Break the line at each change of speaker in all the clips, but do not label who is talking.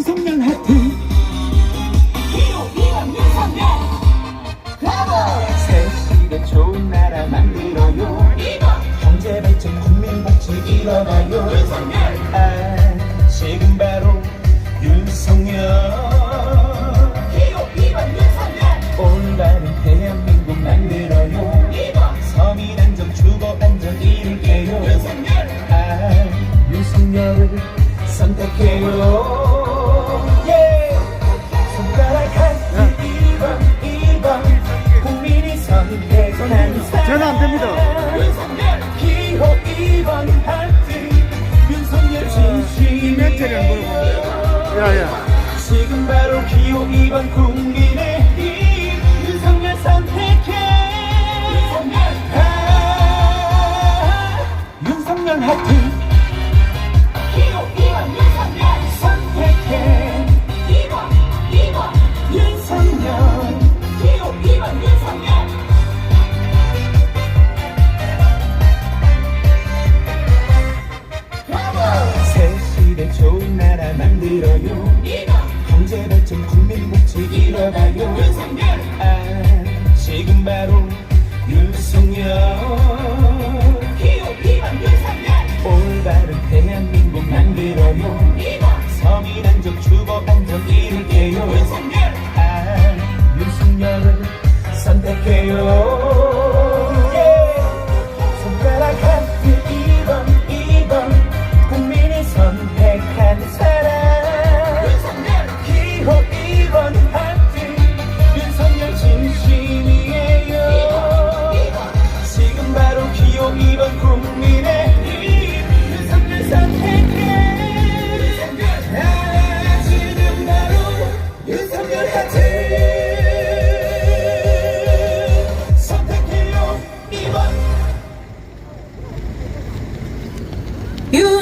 윤석열 해피. 이름 윤석열. 브라보! 세실의 좋은 나라 만들어요. 경제 발전 국민 복지 일어나요. 윤석열!
아 지금 바로 윤석열.
올바른 대한민국 만들어요. 서민 안전 주거 안전 이룰게요.
윤석열!
아 윤석열을 선택해요.
전화 안 됩니다.
윤석열
기호 2번 하트 윤석열 진심이
멘트를 안 물어보네. 야야.
지금 바로 기호 2번 국민의 들어요.
2번
경제 발전 국민 복지 이뤄가요.
윤석열
아 지금 바로 윤석열.
기호 2번 윤석열
올바른 대한민국 만들어요.
2번
서민 안정 주거 안정 이룰게요.
윤석열
아 윤석열을 선택해요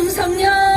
성령